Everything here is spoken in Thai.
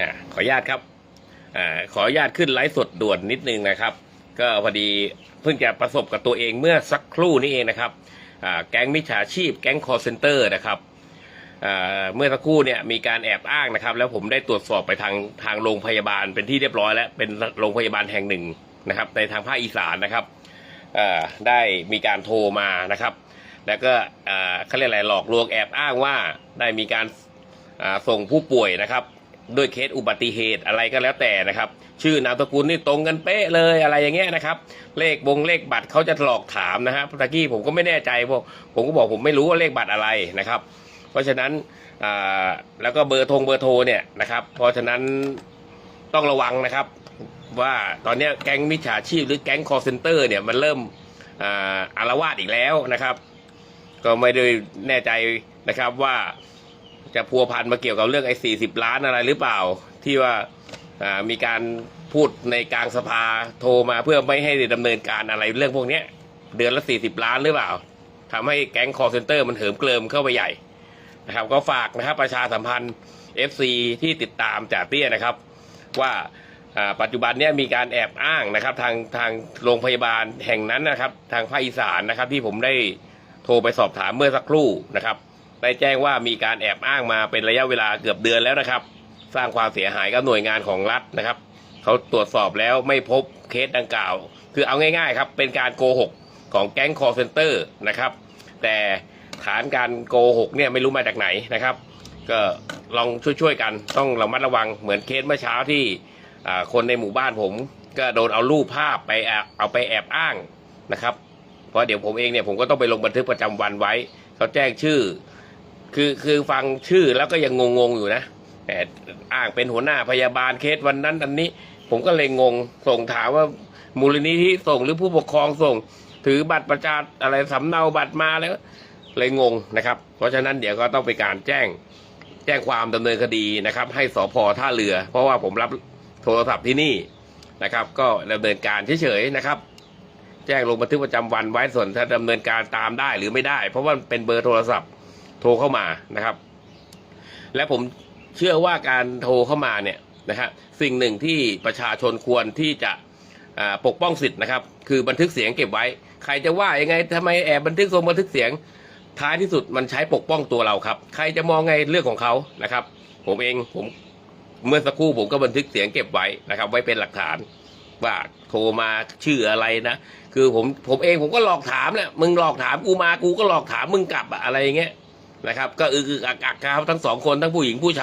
อ่าขออนุญาตครับอ่าขออนุญาตขึ้นไลฟ์สดด่วนนิดนึงนะครับ ก็พอดีเพิ่งจะประสบกับตัวเองเมื่อสักครู่นี้เองนะครับอ่าแก๊งมิจฉาชีพ แก๊งคอร์เซนเตอร์นะครับเมื่อสักครู่เนี่ยมีการแอบอ้างนะครับ แล้วผมได้ตรวจสอบไปทางทางโรงพยาบาลเป็นที่เรียบร้อยแล้วเป็นโรงพยาบาลแห่งหนึ่งนะครับ ในทางภาคอีสานนะครับได้มีการโทรมานะครับ แล้วก็เขาเรียกอะไรหลอกลวงแอบอ้างว่าได้มีการส่งผู้ป่วยนะครับ ด้วยเคสอุบัติเหตุอะไรก็แล้วแต่นะครับ ชื่อนามสกุลนี่ตรงกันเป๊ะเลยอะไรอย่างเงี้ยนะครับ เลขบงเลขบัตรเขาจะหลอกถามนะฮะตะกี้ผมก็ไม่แน่ใจพราะผมก็บอกผมไม่รู้ว่าเลขบัตรอะไรนะครับ เพราะฉะนั้นแล้วก็เบอร์ทงเบอร์โทรเนี่ยนะครับ เพราะฉะนั้นต้องระวังนะครับ ว่าตอนนี้แก๊งมิจฉาชีพหรือแก๊งคอร์เซนเตอร์เนี่ยมันเริ่มอารวาสอีกแล้วนะครับ ก็ไม่ได้แน่ใจนะครับว่า จะพัวพันมาเกี่ยวกับเรื่องไอ้สี่สิบล้านอะไรหรือเปล่า ที่ว่ามีการพูดในกลางสภาโทรมาเพื่อไม่ให้ดำเนินการอะไรเรื่องพวกเนี้ย เดือนละสี่สิบล้านหรือเปล่าทำให้แก๊งคอร์เซนเตอร์มันเหิมเกลิมเข้าไปใหญ่นะครับก็ฝากนะครับประชาสัมพันธ์ FC ที่ติดตามจ่าเตี้ยนะครับว่าอ่าปัจจุบันเนี้ยมีการแอบอ้างนะครับ ทางทางโรงพยาบาลแห่งนั้นนะครับ ทางภาคอีสานนะครับ ที่ผมได้โทรไปสอบถามเมื่อสักครู่นะครับ ได้แจ้งว่ามีการแอบอ้างมาเป็นระยะเวลาเกือบเดือนแล้วนะครับ สร้างความเสียหายกับหน่วยงานของรัฐนะครับเขาตรวจสอบแล้วไม่พบเคสดังกล่าว คือเอาง่ายๆครับ เป็นการโกหกของแก๊งคอร์เซนเตอร์นะครับ แต่ฐานการโกหกเนี่ยไม่รู้มาจากไหนนะครับ ก็ลองช่วยๆกันต้องระมัดระวังเหมือนเคสเมื่อเช้าที่คนในหมู่บ้านผม ก็โดนเอารูปภาพไปเอาไปแอบอ้างนะครับ เพราะเดี๋ยวผมเองเนี่ยผมก็ต้องไปลงบันทึกประจำวันไว้เขาแจ้งชื่อ คือคือฟังชื่อแล้วก็ยังงงๆอยู่นะแอบอ้างเป็นหัวหน้าพยาบาลเคสวันนั้นอันนี้ ผมก็เลยงงส่งถามว่ามูลนิธิส่งหรือผู้ปกครองส่ง ถือบัตรประชาอะไรสำเนาบัตรมาแล้วเลยงงนะครับ เพราะฉะนั้นเดี๋ยวก็ต้องไปการแจ้งแจ้งความดำเนินคดีนะครับ ให้สพท่าเรือ เพราะว่าผมรับโทรศัพท์ที่นี่นะครับ ก็ดำเนินการเฉยๆนะครับ แจ้งลงบันทึกประจำวันไว้ส่วนถ้าดำเนินการตามได้หรือไม่ได้ เพราะว่าเป็นเบอร์โทรศัพท์ โทรเข้ามานะครับ และผมเชื่อว่าการโทรเข้ามาเนี่ยนะฮะสิ่งหนึ่งที่ประชาชนควรที่จะปกป้องสิทธิ์นะครับ คือบันทึกเสียงเก็บไว้ ใครจะว่ายังไงทำไมแอบบันทึกส่งบันทึกเสียงท้ายที่สุดมันใช้ปกป้องตัวเราครับ ใครจะมองไงเรื่องของเขานะครับ ผมเองผมเมื่อสักครู่ผมก็บันทึกเสียงเก็บไว้นะครับ ไว้เป็นหลักฐานว่าโทรมาชื่ออะไรนะคือผมผมเองผมก็หลอกถามแหละมึงหลอกถามกูมากูก็หลอกถามมึงกลับอะอะไรอย่างเงี้ย นะครับ ก็อือๆอักครับทั้งสองคนทั้งผู้หญิงผู้ชาย